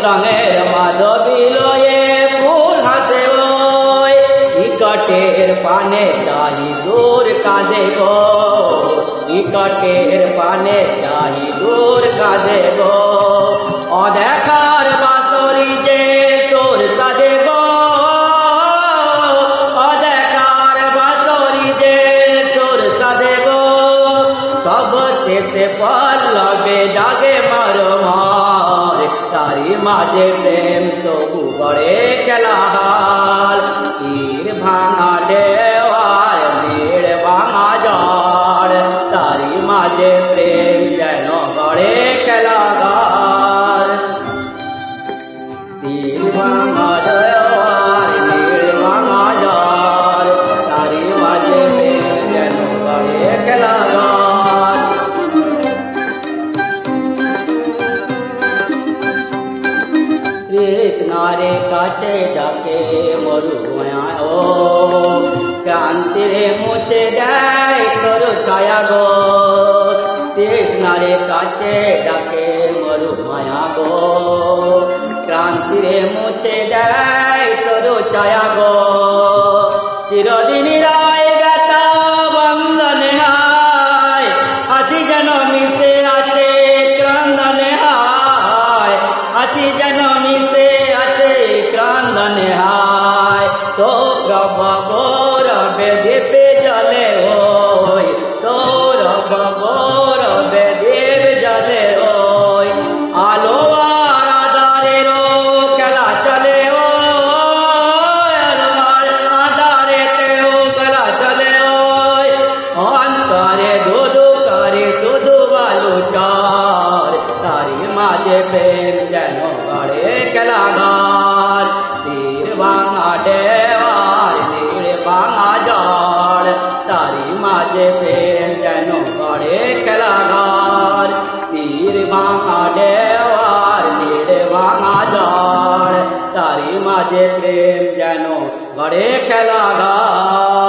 ওই রঙের মাধবী লয়ে ফুল হাসে ওই নিকটের পানে চাহি দূর কাঁদে গো নিকটের পানে চাহি দূর কাঁদে গো অদেখার বাসরি যে তোর সাদে গো অদেখার বাসরি যে তোর সাদে গো সব শেষে পল্লবে জাগে মার মার તારી માજે પ્રેમ તો ઉબળે ચલાહાલ. તીર ભાંગા દેવાય, મેળ ભાંગા જાડ તારી માજે પ્રેમ જેનો ગળે ચલાગાર તીર ભાંગા কৃষ্ণারে কাছে ডাকে মরু ও। ক্রান্তিরে মুছে দেয় তোর ছায়া গো। কৃষ্ণারে কাছে ডাকে মরু মায়া গো। ক্রান্তিরে মুছে দেয় তোর ছায়া গো। চিরদিন মাঝে প্রেম যেন গড়ে খেলাঘর তীর ভাঙা দেওয়ার নীড় ভাঙা জড় তারি মাঝে প্রেম যেন গড়ে খেলাঘর তীর ভাঙা দেওয়ার নীড় ভাঙা জড় তারি মাঝে প্রেম যেন গড়ে খেলাঘর